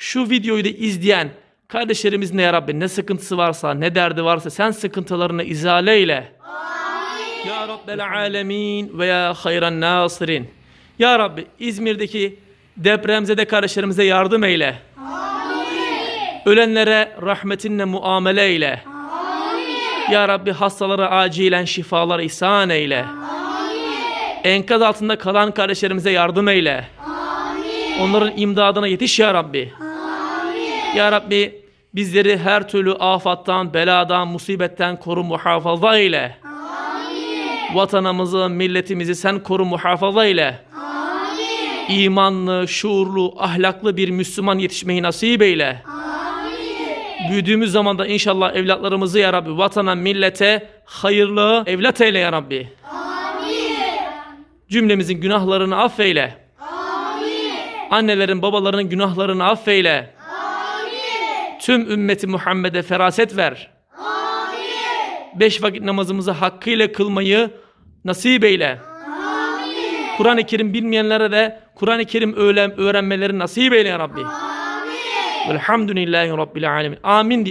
Şu videoyu da izleyen kardeşlerimizin de ya Rabbi ne sıkıntısı varsa, ne derdi varsa sen sıkıntılarını izale eyle. Ya Rabbel alemin ve ya hayran nasirin. Ya Rabbi İzmir'deki depremzede kardeşlerimize yardım eyle. Ölenlere rahmetinle muamele eyle. Ya Rabbi hastalara acilen şifalar ihsan eyle. Enkaz altında kalan kardeşlerimize yardım eyle. Onların imdadına yetiş ya Rabbi. Ya Rabbi bizleri her türlü afattan, beladan, musibetten koru muhafaza eyle. Vatanımızı, milletimizi sen koru muhafaza eyle. İmanlı, şuurlu, ahlaklı bir Müslüman yetişmeyi nasip eyle. Büyüdüğümüz zaman da inşallah evlatlarımızı ya Rabbi vatana, millete hayırlı evlat eyle ya Rabbi. Cümlemizin günahlarını affeyle. Annelerin, babaların günahlarını affeyle. Tüm ümmeti Muhammed'e feraset ver. Beş vakit namazımızı hakkıyla kılmayı nasip eyle. Kur'an-ı Kerim bilmeyenlere de Kur'an-ı Kerim öğren- öğrenmeleri nasip eyle ya Rabbi. Velhamdülillahi Rabbil alemin. Amin.